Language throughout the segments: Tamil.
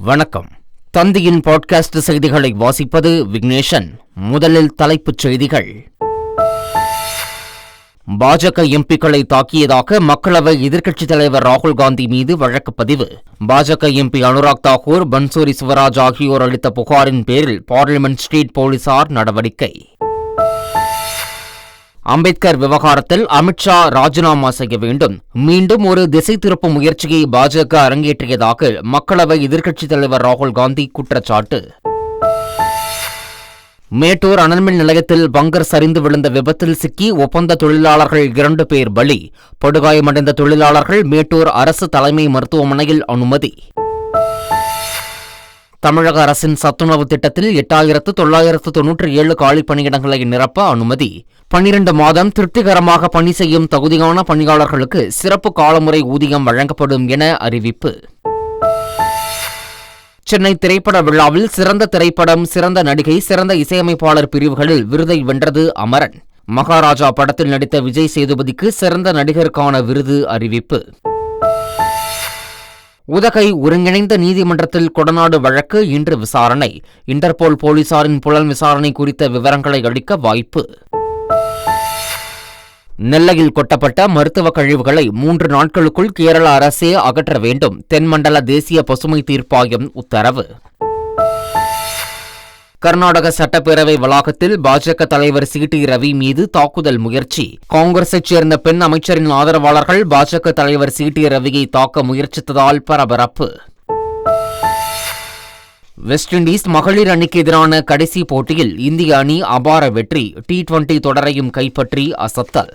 வணக்கம். தந்தியின் பாட்காஸ்ட் செய்திகளை வாசிப்பது விக்னேஷன். முதலில் தலைப்புச் செய்திகள். பாஜக எம்பிக்களை தாக்கியதாக மக்களவை எதிர்க்கட்சித் தலைவர் ராகுல் காந்தி மீது வழக்கு பதிவு. பாஜக எம்பி அனுராக் தாக்கூர் பன்சூரி சிவராஜ் ஆகியோர் அளித்த புகாரின் பேரில் பார்லிமெண்ட் ஸ்ட்ரீட் போலீசார் நடவடிக்கை. அம்பேத்கர் விவகாரத்தில் அமித்ஷா ராஜினாமா செய்ய வேண்டும். மீண்டும் ஒரு திசை திருப்பும் முயற்சியை பாஜக அரங்கேற்றியதாக மக்களவை எதிர்க்கட்சித் தலைவர் ராகுல் காந்தி குற்றச்சாட்டு. மேட்டூர் அனல்மின் நிலையத்தில் பங்கர் சரிந்து விழுந்த விபத்தில் சிக்கி ஒப்பந்த தொழிலாளர்கள் இரண்டு பேர் பலி. படுகாயமடைந்த தொழிலாளர்கள் மேட்டூர் அரசு தலைமை மருத்துவமனையில் அனுமதி. தமிழக அரசின் சத்துணவு திட்டத்தில் எட்டாயிரத்து தொள்ளாயிரத்து தொன்னூற்றி ஏழு காலி பணியிடங்களை நிரப்ப அனுமதி. பன்னிரண்டு மாதம் திருப்திகரமாக பணி செய்யும் தகுதியான பணியாளர்களுக்கு சிறப்பு காலமுறை ஊதியம் வழங்கப்படும் என அறிவிப்பு. சென்னை திரைப்பட விழாவில் சிறந்த திரைப்படம் சிறந்த நடிகை சிறந்த இசையமைப்பாளர் பிரிவுகளில் விருதை வென்றது அமரன். மகாராஜா படத்தில் நடித்த விஜய் சேதுபதிக்கு சிறந்த நடிகருக்கான விருது அறிவிப்பு. உதகை ஒருங்கிணைந்த நீதிமன்றத்தில் கொடநாடு வழக்கு இன்று விசாரணை. இன்டர்போல் போலீசாரின் புலன் விசாரணை குறித்த விவரங்களை அளிக்க வாய்ப்பு. நெல்லையில் கொட்டப்பட்ட மருத்துவ கழிவுகளை மூன்று நாட்களுக்குள் கேரள அரசே அகற்ற வேண்டும். தென்மண்டல தேசிய பசுமை தீர்ப்பாயம் உத்தரவு. கர்நாடக சட்டப்பேரவை வளாகத்தில் பாஜக தலைவர் சி டி ரவி மீது தாக்குதல் முயற்சி. காங்கிரஸைச் சேர்ந்த பெண் அமைச்சரின் ஆதரவாளர்கள் பாஜக தலைவர் சி டி ரவியை தாக்க முயற்சித்ததால் பரபரப்பு. வெஸ்ட் இண்டீஸ் மகளிர் அணிக்கு எதிரான கடைசி போட்டியில் இந்திய அணி அபார வெற்றி டி டுவெண்டி தொடரையும் கைப்பற்றி அசத்தல்.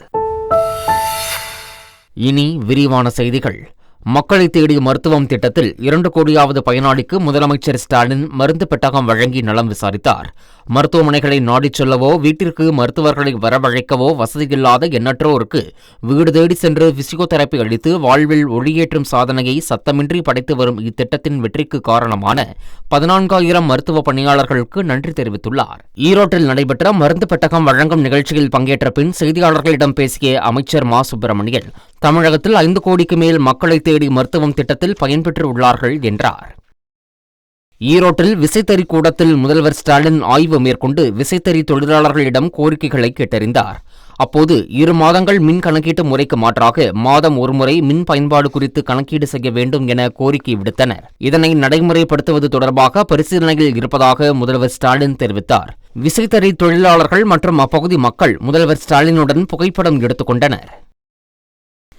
இனி விரிவான செய்திகள். மக்களை தேடி மருத்துவம் திட்டத்தில் இரண்டு கோடியாவது பயனாளிக்கு முதலமைச்சர் ஸ்டாலின் மருந்து பெட்டகம் வழங்கி நலம் விசாரித்தார். மருத்துவமனைகளை நாடிச் செல்லவோ வீட்டிற்கு மருத்துவர்களை வரவழைக்கவோ வசதியில்லாத எண்ணற்றோருக்கு வீடு தேடி சென்று பிசியோதெரப்பி அளித்து வாழ்வில் ஒளியேற்றும் சாதனையை சத்தமின்றி படைத்து வரும் இத்திட்டத்தின் வெற்றிக்கு காரணமான பதினான்காயிரம் மருத்துவ பணியாளர்களுக்கு நன்றி தெரிவித்துள்ளார். ஈரோட்டில் நடைபெற்ற மருந்து பெட்டகம் வழங்கும் நிகழ்ச்சியில் பங்கேற்ற பின் செய்தியாளர்களிடம் பேசிய அமைச்சர் மா. சுப்பிரமணியன் தமிழகத்தில் ஐந்து கோடிக்கு மேல் மக்களை தேடி மருத்துவம் திட்டத்தில் பயன்பெற்று உள்ளார்கள் என்றார். ஈரோட்டில் விசைத்தறி கூடத்தில் முதல்வர் ஸ்டாலின் ஆய்வு மேற்கொண்டு விசைத்தறி தொழிலாளர்களிடம் கோரிக்கைகளை கேட்டறிந்தார். அப்போது இரு மாதங்கள் மின் கணக்கீட்டு முறைக்கு மாற்றாக மாதம் ஒருமுறை மின் பயன்பாடு குறித்து கணக்கீடு செய்ய வேண்டும் என கோரிக்கை விடுத்தனர். இதனை நடைமுறைப்படுத்துவது தொடர்பாக பரிசீலனையில் இருப்பதாக முதல்வர் ஸ்டாலின் தெரிவித்தார். விசைத்தறி தொழிலாளர்கள் மற்றும் அப்பகுதி மக்கள் முதல்வர் ஸ்டாலினுடன் புகைப்படம் எடுத்துக் கொண்டனர்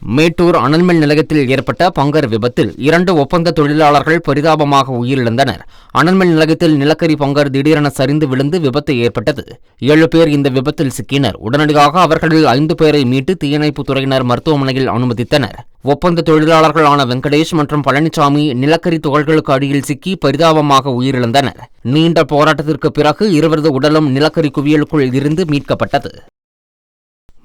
மேட்டூர் அனல்மின் நிலையத்தில் ஏற்பட்ட பங்கர் விபத்தில் இரண்டு ஒப்பந்த தொழிலாளர்கள் பரிதாபமாக உயிரிழந்தனர். அனல்மின் நிலையத்தில் நிலக்கரி பங்கர் திடீரென சரிந்து விழுந்து விபத்து ஏற்பட்டது. ஏழு பேர் இந்த விபத்தில் சிக்கினர். உடனடியாக அவர்களில் ஐந்து பேரை மீட்டு தீயணைப்புத் துறையினர் மருத்துவமனையில் அனுமதித்தனர். ஒப்பந்த தொழிலாளர்களான வெங்கடேஷ் மற்றும் பழனிசாமி நிலக்கரி துகள்களுக்கு அடியில் சிக்கி பரிதாபமாக உயிரிழந்தனர். நீண்ட போராட்டத்திற்கு பிறகு இருவரது உடலும் நிலக்கரி குவியலுக்குள் இருந்து மீட்கப்பட்டது.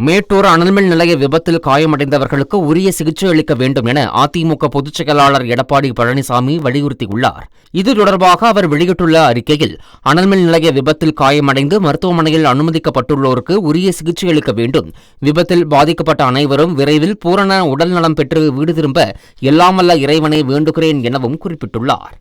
மேட்டூர் அனல்மின் நிலைய விபத்தில் காயமடைந்தவர்களுக்கு உரிய சிகிச்சை அளிக்க வேண்டும் என அதிமுக பொதுச் செயலாளர் எடப்பாடி பழனிசாமி வலியுறுத்தியுள்ளார். இது தொடர்பாக அவர் வெளியிட்டுள்ள அறிக்கையில் அனல்மின் நிலைய விபத்தில் காயமடைந்து மருத்துவமனையில் அனுமதிக்கப்பட்டுள்ளோருக்கு உரிய சிகிச்சை அளிக்க வேண்டும். விபத்தில் பாதிக்கப்பட்ட அனைவரும் விரைவில் பூரண உடல்நலம் பெற்று வீடு திரும்ப எல்லாமல்ல இறைவனை வேண்டுகிறேன் எனவும் குறிப்பிட்டுள்ளார்.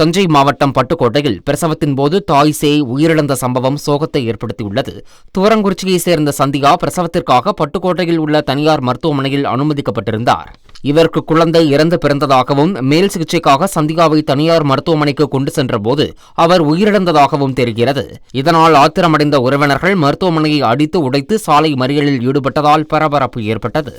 தஞ்சை மாவட்டம் பட்டுக்கோட்டையில் பிரசவத்தின் போது தாய் சேய் உயிரிழந்த சம்பவம் சோகத்தை ஏற்படுத்தியுள்ளது. துவரங்குறிச்சியைச் சேர்ந்த சந்தியா பிரசவத்திற்காக பட்டுக்கோட்டையில் உள்ள தனியார் மருத்துவமனையில் அனுமதிக்கப்பட்டிருந்தார். இவருக்கு குழந்தை இறந்து பிறந்ததாகவும் மேல் சிகிச்சைக்காக சந்தியாவை தனியார் மருத்துவமனைக்கு கொண்டு சென்றபோது அவர் உயிரிழந்ததாகவும் தெரிகிறது. இதனால் ஆத்திரமடைந்த உறவினர்கள் மருத்துவமனையை அடித்து உடைத்து சாலை மறியலில் ஈடுபட்டதால் பரபரப்பு ஏற்பட்டது.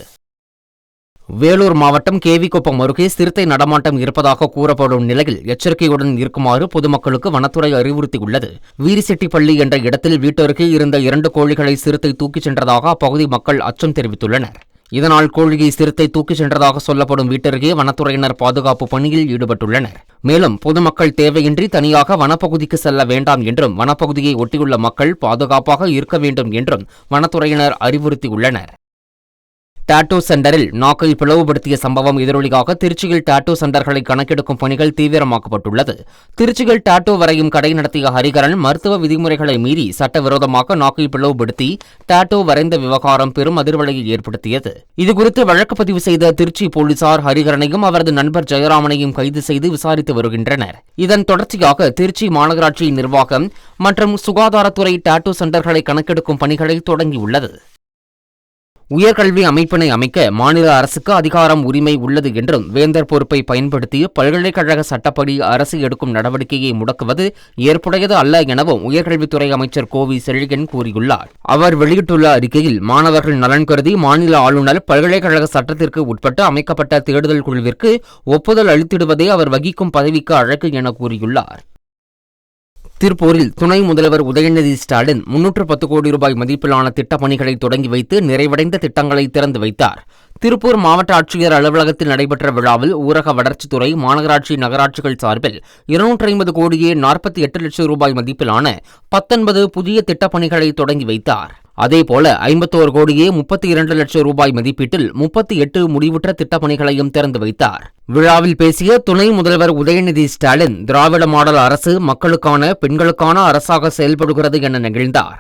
வேலூர் மாவட்டம் கேவிக்குப்பம் அருகே சிறுத்தை நடமாட்டம் இருப்பதாக கூறப்படும் நிலையில் எச்சரிக்கையுடன் இருக்குமாறு பொதுமக்களுக்கு வனத்துறை அறிவுறுத்தியுள்ளது. வீரிசெட்டிப்பள்ளி என்ற இடத்தில் வீட்டருகே இருந்த இரண்டு கோழிகளை சிறுத்தை தூக்கிச் சென்றதாக அப்பகுதி மக்கள் அச்சம் தெரிவித்துள்ளனர். இதனால் கோழியை சிறுத்தை தூக்கிச் சென்றதாக சொல்லப்படும் வீட்டருகே வனத்துறையினர் பாதுகாப்பு பணியில் ஈடுபட்டுள்ளனர். மேலும் பொதுமக்கள் தேவையின்றி தனியாக வனப்பகுதிக்கு செல்ல வேண்டாம் என்றும் வனப்பகுதியை ஒட்டியுள்ள மக்கள் பாதுகாப்பாக இருக்க வேண்டும் என்றும் வனத்துறையினர் அறிவுறுத்தியுள்ளனர். டாட்டூ சென்டரில் நாக்கை பிளவுபடுத்திய சம்பவம் எதிரொலியாக திருச்சியில் டாட்டூ சென்டர்களை கணக்கெடுக்கும் பணிகள் தீவிரமாக்கப்பட்டுள்ளது. திருச்சியில் டாட்டூ வரையும் கடை நடத்திய ஹரிகரன் மருத்துவ விதிமுறைகளை மீறி சட்டவிரோதமாக நாக்கை பிளவுபடுத்தி டாட்டூ வரைந்த விவகாரம் பெரும் அதிர்வலையை ஏற்படுத்தியது. இதுகுறித்து வழக்கு பதிவு செய்த திருச்சி போலீசார் ஹரிகரனையும் அவரது நண்பர் ஜெயராமனையும் கைது செய்து விசாரித்து வருகின்றனர். இதன் தொடர்ச்சியாக திருச்சி மாநகராட்சி நிர்வாகம் மற்றும் சுகாதாரத்துறை டாட்டூ சென்டர்களை கணக்கெடுக்கும் பணிகளை தொடங்கியுள்ளது. உயர்கல்வி அமைப்பினை அமைக்க மாநில அரசுக்கு அதிகாரம் உரிமை உள்ளது என்றும் வேந்தர் பொறுப்பை பயன்படுத்தி பல்கலைக்கழக சட்டப்படி அரசு எடுக்கும் நடவடிக்கையை முடக்குவது ஏற்புடையது அல்ல எனவும் உயர்கல்வித்துறை அமைச்சர் கோவி செழிகன் கூறியுள்ளார். அவர் வெளியிட்டுள்ள அறிக்கையில் மாணவர்கள் நலன் கருதி மாநில ஆளுநர் பல்கலைக்கழக சட்டத்திற்கு உட்பட்டு அமைக்கப்பட்ட தேடுதல் குழுவிற்கு ஒப்புதல் அளித்திடுவதே அவர் வகிக்கும் பதவிக்கு அழகு என கூறியுள்ளார். திருப்பூரில் துணை முதல்வர் உதயநிதி ஸ்டாலின் முன்னூற்று பத்து கோடி ரூபாய் மதிப்பிலான திட்டப் பணிகளை தொடங்கி வைத்து நிறைவடைந்த திட்டங்களை திறந்து வைத்தார். திருப்பூர் மாவட்ட ஆட்சியர் அலுவலகத்தில் நடைபெற்ற விழாவில் ஊரக வளர்ச்சித்துறை மாநகராட்சி நகராட்சிகள் சார்பில் இருநூற்றி ஐம்பது கோடியே நாற்பத்தி எட்டு லட்சம் ரூபாய் மதிப்பிலான பத்தொன்பது புதிய திட்டப்பணிகளை தொடங்கி வைத்தார். அதேபோல ஐம்பத்தோரு கோடியே முப்பத்தி இரண்டு லட்சம் ரூபாய் மதிப்பீட்டில் முப்பத்தி எட்டு முடிவுற்ற திட்டப்பணிகளையும் திறந்து வைத்தார். விழாவில் பேசிய துணை முதல்வர் உதயநிதி ஸ்டாலின் திராவிட மாடல் அரசு மக்களுக்கான பெண்களுக்கான அரசாக செயல்படுகிறது என நெகிழ்ந்தார்.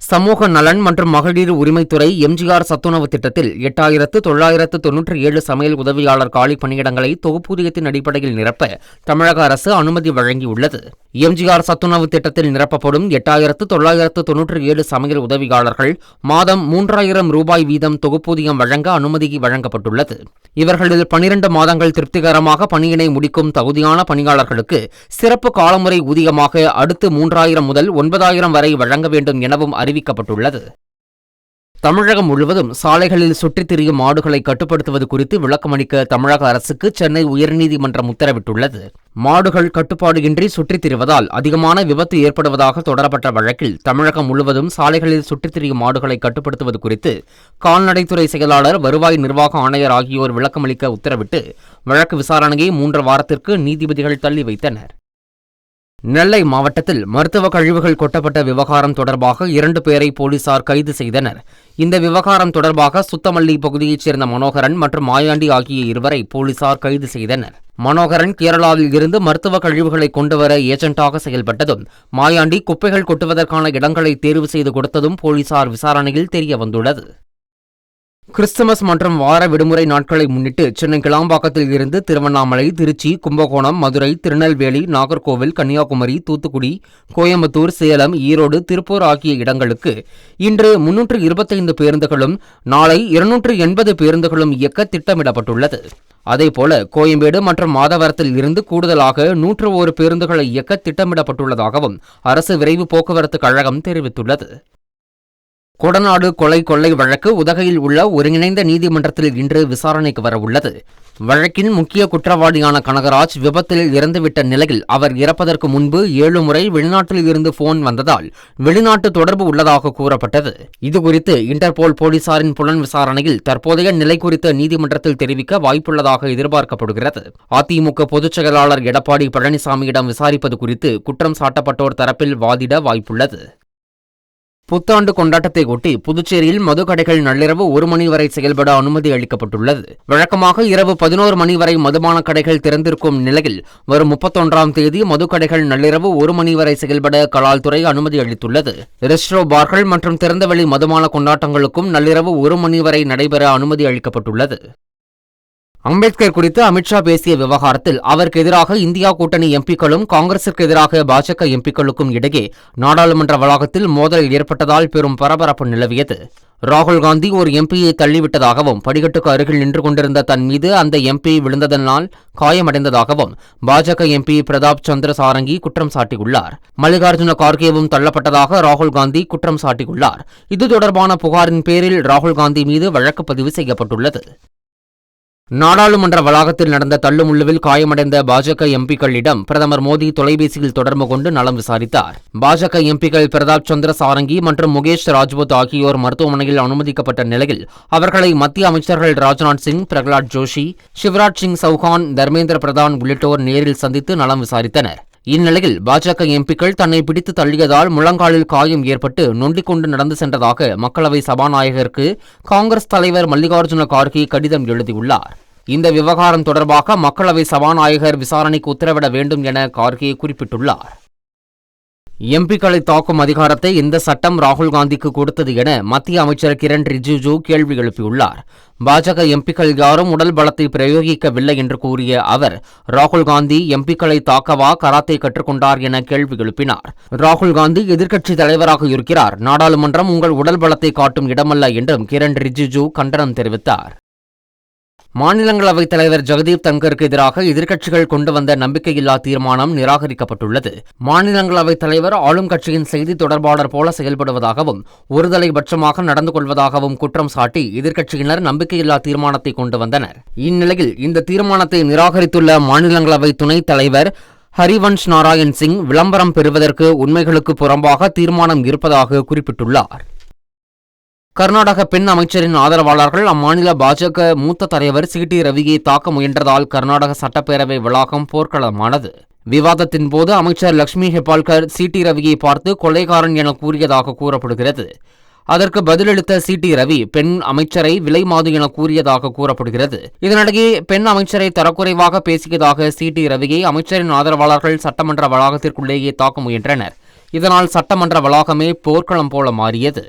சமூக நலன் மற்றும் மகளிர் உரிமைத்துறை எம்ஜிஆர் சத்துணவு திட்டத்தில் எட்டாயிரத்து தொள்ளாயிரத்து தொன்னூற்றி ஏழு சமையல் உதவியாளர் காலி பணியிடங்களை தொகுப்பூதியத்தின் அடிப்படையில் நிரப்ப தமிழக அரசு அனுமதி வழங்கியுள்ளது. எம்ஜிஆர் சத்துணவு திட்டத்தில் நிரப்பப்படும் எட்டாயிரத்து தொள்ளாயிரத்து தொன்னூற்றி ஏழு சமையல் உதவியாளர்கள் மாதம் மூன்றாயிரம் ரூபாய் வீதம் தொகுப்பூதியம் வழங்க அனுமதி வழங்கப்பட்டுள்ளது. இவர்களில் பனிரண்டு மாதங்கள் திருப்திகரமாக பணியினை முடிக்கும் தகுதியான பணியாளர்களுக்கு சிறப்பு காலமுறை ஊதியமாக அடுத்து மூன்றாயிரம் முதல் ஒன்பதாயிரம் வரை வழங்க வேண்டும் எனவும் அறிவிக்கப்பட்டுள்ளது. தமிழகம் முழுவதும் சாலைகளில் சுற்றித் திரியும் மாடுகளை கட்டுப்படுத்துவது குறித்து விளக்கமளிக்க தமிழக அரசுக்கு சென்னை உயர்நீதிமன்றம் உத்தரவிட்டுள்ளது. மாடுகள் கட்டுப்பாடுகின்றி சுற்றித் திரிவதால் அதிகமான விபத்து ஏற்படுவதாக தொடரப்பட்ட வழக்கில் தமிழகம் முழுவதும் சாலைகளில் சுற்றித் திரியும் மாடுகளை கட்டுப்படுத்துவது குறித்து கால்நடைத்துறை செயலாளர் வருவாய் நிர்வாக ஆணையர் ஆகியோர் விளக்கமளிக்க உத்தரவிட்டு வழக்கு விசாரணையை மூன்று வாரத்திற்கு நீதிபதிகள் தள்ளி வைத்தனர். நெல்லை மாவட்டத்தில் மருத்துவ கழிவுகள் கொட்டப்பட்ட விவகாரம் தொடர்பாக இரண்டு பேரை போலீசார் கைது செய்தனர். இந்த விவகாரம் தொடர்பாக சுத்தமல்லி பகுதியைச் சேர்ந்த மனோகரன் மற்றும் மாயாண்டி ஆகிய இருவரை போலீசார் கைது செய்தனர். மனோகரன் கேரளாவில் இருந்து மருத்துவ கழிவுகளை கொண்டுவர ஏஜென்ட்டாக செயல்பட்டதும் மாயாண்டி குப்பைகள் கொட்டுவதற்கான இடங்களை தேர்வு செய்து கொடுத்ததும் போலீசார் விசாரணையில் தெரிய வந்துள்ளது கிறிஸ்துமஸ் மற்றும் வார விடுமுறை நாட்களை முன்னிட்டு சென்னை கிளாம்பாக்கத்தில் இருந்து திருவண்ணாமலை திருச்சி கும்பகோணம் மதுரை திருநெல்வேலி நாகர்கோவில் கன்னியாகுமரி தூத்துக்குடி கோயம்புத்தூர் சேலம் ஈரோடு திருப்பூர் ஆகிய இடங்களுக்கு இன்று முன்னூற்று இருபத்தைந்து பேருந்துகளும் நாளை இருநூற்று எண்பது பேருந்துகளும் இயக்க திட்டமிடப்பட்டுள்ளது. அதேபோல கோயம்பேடு மற்றும் மாதவரத்தில் இருந்து கூடுதலாக நூற்று ஒரு பேருந்துகளை இயக்க திட்டமிடப்பட்டுள்ளதாகவும் அரசு விரைவு போக்குவரத்து கழகம் தெரிவித்துள்ளது. கொடநாடு கொலை கொள்ளை வழக்கு உதகையில் உள்ள ஒருங்கிணைந்த நீதிமன்றத்தில் இன்று விசாரணைக்கு வரவுள்ளது. வழக்கின் முக்கிய குற்றவாளியான கனகராஜ் விபத்தில் இறந்துவிட்ட நிலையில் அவர் இறப்பதற்கு முன்பு ஏழு முறை வெளிநாட்டில் இருந்து போன் வந்ததால் வெளிநாட்டு தொடர்பு உள்ளதாக கூறப்பட்டது. இதுகுறித்து இன்டர்போல் போலீசாரின் புலன் விசாரணையில் தற்போதைய நிலை குறித்த நீதிமன்றத்தில் தெரிவிக்க வாய்ப்புள்ளதாக எதிர்பார்க்கப்படுகிறது. அதிமுக பொதுச் செயலாளர் எடப்பாடி பழனிசாமியிடம் விசாரிப்பது குறித்து குற்றம் சாட்டப்பட்டோர் தரப்பில் வாதிட வாய்ப்புள்ளது. புத்தாண்டு கொண்டாட்டத்தை ஒட்டி புதுச்சேரியில் மதுக்கடைகள் நள்ளிரவு ஒரு மணி வரை செயல்பட அனுமதி அளிக்கப்பட்டுள்ளது. வழக்கமாக இரவு பதினோரு மணி வரை மதுபான கடைகள் திறந்திருக்கும் நிலையில் வரும் முப்பத்தொன்றாம் தேதி மதுக்கடைகள் நள்ளிரவு ஒரு மணி வரை செயல்பட கலால்துறை அனுமதி அளித்துள்ளது. ரெஸ்ட்ரோ பார்கள் மற்றும் திறந்தவெளி மதுபான கொண்டாட்டங்களுக்கும் நள்ளிரவு ஒரு மணி வரை நடைபெற அனுமதி அளிக்கப்பட்டுள்ளது. அம்பேத்கர் குறித்து அமித்ஷா பேசிய விவகாரத்தில் அவருக்கு எதிராக இந்தியா கூட்டணி எம்பிக்களும் காங்கிரசிற்கு எதிராக பாஜக எம்பிக்களுக்கும் இடையே நாடாளுமன்ற வளாகத்தில் மோதல் ஏற்பட்டதால் பெரும் பரபரப்பு நிலவியது. ராகுல் காந்தி ஒரு எம்பியை தள்ளிவிட்டதாகவும் படிக்கட்டுக்கு அருகில் நின்று கொண்டிருந்த தன் மீது அந்த எம்பி விழுந்ததனால் காயமடைந்ததாகவும் பாஜக எம்பி பிரதாப் சந்திர சாரங்கி குற்றம் சாட்டியுள்ளார். மல்லிகார்ஜுன கார்கேவும் தள்ளப்பட்டதாக ராகுல் காந்தி குற்றம் சாட்டியுள்ளார். இது தொடர்பான புகாரின் பேரில் ராகுல் காந்தி மீது வழக்கு பதிவு செய்யப்பட்டுள்ளது. நாடாளுமன்ற வளாகத்தில் நடந்த தள்ளுமுள்ளுவில் காயமடைந்த பாஜக எம்பிக்களிடம் பிரதமர் மோடி தொலைபேசியில் தொடர்பு கொண்டு நலம் விசாரித்தார். பாஜக எம்பிக்கள் பிரதாப் சந்திர சாரங்கி மற்றும் முகேஷ் ராஜ்புத் ஆகியோர் மருத்துவமனையில் அனுமதிக்கப்பட்ட நிலையில் அவர்களை மத்திய அமைச்சர்கள் ராஜ்நாத் சிங் பிரகலாத் ஜோஷி சிவராஜ் சிங் சௌஹான் தர்மேந்திர பிரதான் உள்ளிட்டோர் நேரில் சந்தித்து நலம் விசாரித்தனர். இந்நிலையில் பாஜக எம்பிக்கள் தன்னை பிடித்து தள்ளியதால் முழங்காலில் காயம் ஏற்பட்டு நொண்டிக் கொண்டு நடந்து சென்றதாக மக்களவை சபாநாயகருக்கு காங்கிரஸ் தலைவர் மல்லிகார்ஜுன கார்கே கடிதம் எழுதியுள்ளார். இந்த விவகாரம் தொடர்பாக மக்களவை சபாநாயகர் விசாரணைக்கு உத்தரவிட வேண்டும் என கார்கே குறிப்பிட்டுள்ளார். எம்பிக்களை தாக்கும் அதிகாரத்தை இந்த சட்டம் ராகுல் காந்திக்கு கொடுத்தது என மத்திய அமைச்சர் கிரண் ரிஜிஜு கேள்வி எழுப்பியுள்ளார். பாஜக எம்பிக்கள் யாரும் உடல் பலத்தை பிரயோகிக்கவில்லை என்று கூறிய அவர் ராகுல் காந்தி எம்பிக்களை தாக்கவா கராத்தை கற்றுக்கொண்டார் என கேள்வி எழுப்பினார். ராகுல் காந்தி எதிர்க்கட்சி தலைவராக இருக்கிறார். நாடாளுமன்றம் உங்கள் உடல் பலத்தை காட்டும் இடமல்ல என்றும் கிரண் ரிஜிஜு கண்டனம் தெரிவித்தார். மாநிலங்களவைத் தலைவர் ஜெகதீப் தங்கருக்கு எதிராக எதிர்க்கட்சிகள் கொண்டு வந்த நம்பிக்கையில்லா தீர்மானம் நிராகரிக்கப்பட்டுள்ளது. மாநிலங்களவைத் தலைவர் ஆளும் கட்சியின் செய்தி தொடர்பாளர் போல செயல்படுவதாகவும் ஒருதலை பட்சமாக நடந்து கொள்வதாகவும் குற்றம் சாட்டி எதிர்க்கட்சியினர் நம்பிக்கையில்லா தீர்மானத்தை கொண்டு வந்தனர். இந்நிலையில் இந்த தீர்மானத்தை நிராகரித்துள்ள மாநிலங்களவை துணைத் தலைவர் ஹரிவன்ஷ் நாராயண் சிங் விளம்பரம் பெறுவதற்கு உண்மைகளுக்கு புறம்பாக தீர்மானம் இருப்பதாக குறிப்பிட்டுள்ளார். கர்நாடக பெண் அமைச்சரின் ஆதரவாளர்கள் அம்மாநில பாஜக மூத்த தலைவர் சி டி ரவியை தாக்க முயன்றதால் கர்நாடக சட்டப்பேரவை வளாகம் போர்க்களமானது. விவாதத்தின் போது அமைச்சர் லட்சுமி ஹெபால்கர் சி டி ரவியை பார்த்து கொலைகாரன் என கூறியதாக கூறப்படுகிறது. அதற்கு பதிலளித்த சி டி ரவி பெண் அமைச்சரை விலைமாது என கூறியதாக கூறப்படுகிறது. இதனிடையே பெண் அமைச்சரை தரக்குறைவாக பேசியதாக சி டி ரவியை அமைச்சரின் ஆதரவாளர்கள் சட்டமன்ற வளாகத்திற்குள்ளேயே தாக்க முயன்றனர். இதனால் சட்டமன்ற வளாகமே போர்க்களம் போல மாறியது.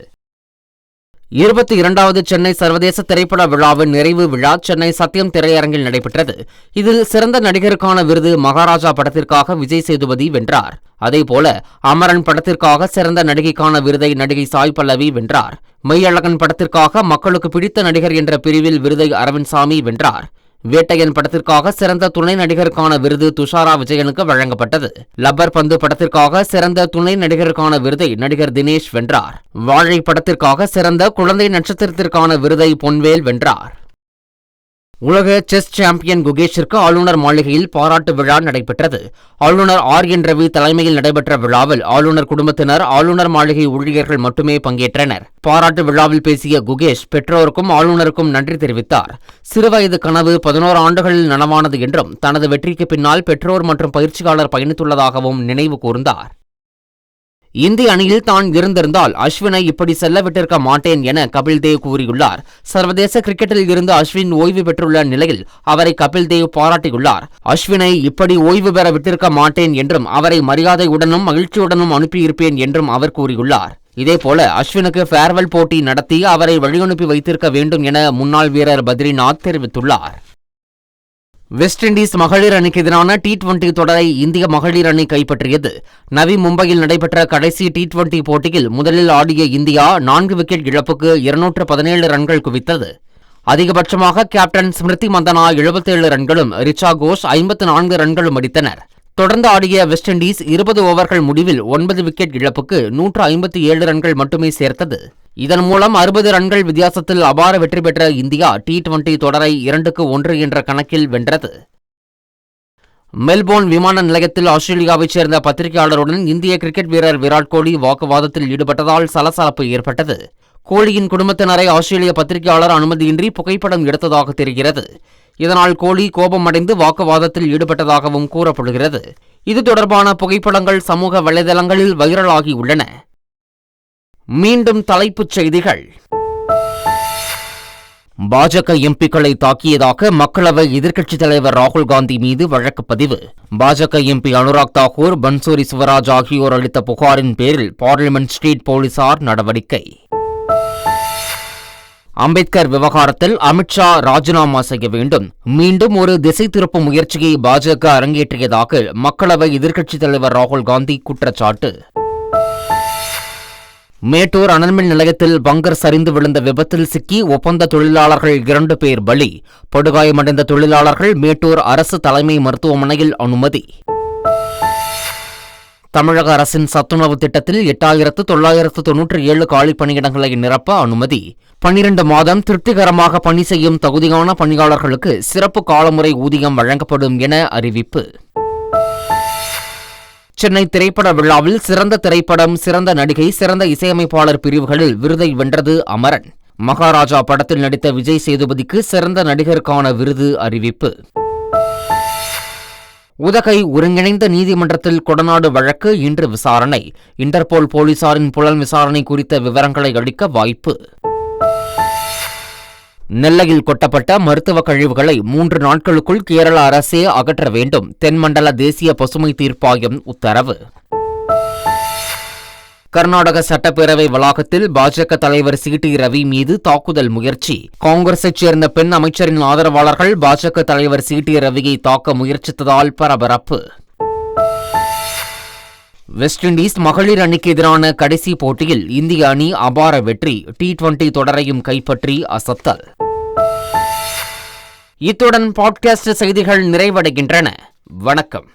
இருபத்தி இரண்டாவது சென்னை சர்வதேச திரைப்பட விழாவின் நிறைவு விழா சென்னை சத்தியம் திரையரங்கில் நடைபெற்றது. இதில் சிறந்த நடிகருக்கான விருது மகாராஜா படத்திற்காக விஜய் சேதுபதி வென்றார். அதேபோல அமரன் படத்திற்காக சிறந்த நடிகைக்கான விருதை நடிகை சாய் பல்லவி வென்றார். மெய்யழகன் படத்திற்காக மக்களுக்கு பிடித்த நடிகர் என்ற பிரிவில் விருதை அரவிந்த் சாமி வென்றார். வேட்டையன் படத்திற்காக சிறந்த துணை நடிகருக்கான விருது துஷாரா விஜயனுக்கு வழங்கப்பட்டது. லப்பர் பந்து படத்திற்காக சிறந்த துணை நடிகருக்கான விருதை நடிகர் தினேஷ் வென்றார். வாழை படத்திற்காக சிறந்த குழந்தை நட்சத்திரத்திற்கான விருதை பொன்வேல் வென்றார். உலக செஸ் சாம்பியன் குகேஷிற்கு ஆளுநர் மாளிகையில் பாராட்டு விழா நடைபெற்றது. ஆளுநர் ஆர் என் ரவி தலைமையில் நடைபெற்ற விழாவில் ஆளுநர் குடும்பத்தினர் ஆளுநர் மாளிகை ஊழியர்கள் மட்டுமே பங்கேற்றனர். பாராட்டு விழாவில் பேசிய குகேஷ் பெற்றோருக்கும் ஆளுநருக்கும் நன்றி தெரிவித்தார். சிறுவயது கனவு பதினோரு ஆண்டுகளில் நனவானது என்றும் தனது வெற்றிக்கு பின்னால் பெற்றோர் மற்றும் பயிற்சியாளர் பயணித்துள்ளதாகவும் நினைவு கூர்ந்தார். இந்திய அணியில் தான் இருந்திருந்தால் அஸ்வினை இப்படி செல்ல விட்டிருக்க மாட்டேன் என கபில் தேவ் கூறியுள்ளார். சர்வதேச கிரிக்கெட்டில் இருந்து அஸ்வின் ஓய்வு பெற்றுள்ள நிலையில் அவரை கபில் தேவ் பாராட்டியுள்ளார். அஸ்வினை இப்படி ஓய்வு பெற விட்டிருக்க மாட்டேன் என்றும் அவரை மரியாதையுடனும் மகிழ்ச்சியுடனும் அனுப்பியிருப்பேன் என்றும் அவர் கூறியுள்ளார். இதேபோல அஸ்வினுக்கு ஃபேர்வெல் போட்டி நடத்தி அவரை வழியனுப்பி வைத்திருக்க வேண்டும் என முன்னாள் வீரர் பத்ரிநாத் தெரிவித்துள்ளார். வெஸ்ட் இண்டீஸ் மகளிர் அணிக்கு எதிரான டி டுவெண்டி தொடரை இந்திய மகளிர் அணி கைப்பற்றியது. நவி மும்பையில் நடைபெற்ற கடைசி டி டுவெண்டி போட்டியில் முதலில் ஆடிய இந்தியா நான்கு விக்கெட் இழப்புக்கு இருநூற்று பதினேழு ரன்கள் குவித்தது. அதிகபட்சமாக கேப்டன் ஸ்மிருதி மந்தனா எழுபத்தேழு ரன்களும் ரிச்சா கோஷ் ஐம்பத்து நான்கு ரன்களும் அடித்தனர். தொடர்ந்து ஆடிய வெஸ்ட் இண்டீஸ் இருபது ஓவர்கள் முடிவில் ஒன்பது விக்கெட் இழப்புக்கு நூற்று ஐம்பத்தி ஏழு ரன்கள் மட்டுமே சேர்த்தது. இதன் மூலம் அறுபது ரன்கள் வித்தியாசத்தில் அபார வெற்றி பெற்ற இந்தியா டி டுவெண்டி தொடரை இரண்டுக்கு ஒன்று என்ற கணக்கில் வென்றது. மெல்போர்ன் விமான நிலையத்தில் ஆஸ்திரேலியாவைச் சேர்ந்த பத்திரிகையாளருடன் இந்திய கிரிக்கெட் வீரர் விராட் கோலி வாக்குவாதத்தில் ஈடுபட்டதால் சலசலப்பு ஏற்பட்டது. கோலியின் குடும்பத்தினரை ஆஸ்திரேலிய பத்திரிகையாளர் அனுமதியின்றி புகைப்படம் எடுத்ததாக தெரிகிறது. இதனால் கோலி கோபமடைந்து வாக்குவாதத்தில் ஈடுபட்டதாகவும் கூறப்படுகிறது. இது தொடர்பான புகைப்படங்கள் சமூக வலைதளங்களில் வைரலாகி உள்ளன. மீண்டும் தலைப்புச் செய்திகள். பாஜக எம்பிக்களை தாக்கியதாக மக்களவை எதிர்க்கட்சித் தலைவர் ராகுல் காந்தி மீது வழக்கு பதிவு. பாஜக எம்பி அனுராக் தாக்கூர் பன்சூரி சிவராஜ் ஆகியோர் அளித்த புகாரின் பேரில் பார்லிமெண்ட் ஸ்ட்ரீட் போலீசார் நடவடிக்கை. அம்பேத்கர் விவகாரத்தில் அமித்ஷா ராஜினாமா செய்ய வேண்டும். மீண்டும் ஒரு திசை திருப்பும் முயற்சியை பாஜக அரங்கேற்றியதாக மக்களவை எதிர்க்கட்சித் தலைவர் ராகுல் காந்தி குற்றச்சாட்டு. மேட்டூர் அனல்மின் நிலையத்தில் பங்கர் சரிந்து விழுந்த விபத்தில் சிக்கி ஒப்பந்த தொழிலாளர்கள் இரண்டு பேர் பலி. படுகாயமடைந்த தொழிலாளர்கள் மேட்டூர் அரசு தலைமை மருத்துவமனையில் அனுமதி. தமிழக அரசின் சத்துணவு திட்டத்தில் எட்டாயிரத்து தொள்ளாயிரத்து தொன்னூற்றி ஏழு காலி பணியிடங்களை நிரப்ப அனுமதி. பன்னிரண்டு மாதம் திருப்திகரமாக பணி செய்யும் தகுதியான பணியாளர்களுக்கு சிறப்பு காலமுறை ஊதியம் வழங்கப்படும் என அறிவிப்பு. சென்னை திரைப்பட விழாவில் சிறந்த திரைப்படம் சிறந்த நடிகை சிறந்த இசையமைப்பாளர் பிரிவுகளில் விருதை வென்றது அமரன். மகாராஜா படத்தில் நடித்த விஜய் சேதுபதிக்கு சிறந்த நடிகருக்கான விருது அறிவிப்பு. உதகை ஒருங்கிணைந்த நீதிமன்றத்தில் கொடநாடு வழக்கு இன்று விசாரணை. இன்டர்போல் போலீசாரின் புலன் விசாரணை குறித்த விவரங்களை அளிக்க வாய்ப்பு. நெல்லையில் கொட்டப்பட்ட மருத்துவ கழிவுகளை மூன்று நாட்களுக்குள் கேரள அரசே அகற்ற வேண்டும். தென்மண்டல தேசிய பசுமை தீர்ப்பாயம் உத்தரவு. கர்நாடக சட்டப்பேரவை வளாகத்தில் பாஜக தலைவர் சி டி ரவி மீது தாக்குதல் முயற்சி. காங்கிரஸைச் சேர்ந்த பெண் அமைச்சரின் ஆதரவாளர்கள் பாஜக தலைவர் சி டி ரவியை தாக்க முயற்சித்ததால் பரபரப்பு. வெஸ்ட் இண்டீஸ் மகளிர் அணிக்கு எதிரான கடைசி போட்டியில் இந்திய அணி அபார வெற்றி டி டுவெண்டி தொடரையும் கைப்பற்றி அசத்தல். இத்துடன் பாட்காஸ்ட் செய்திகள் நிறைவடைகின்றன. வணக்கம்.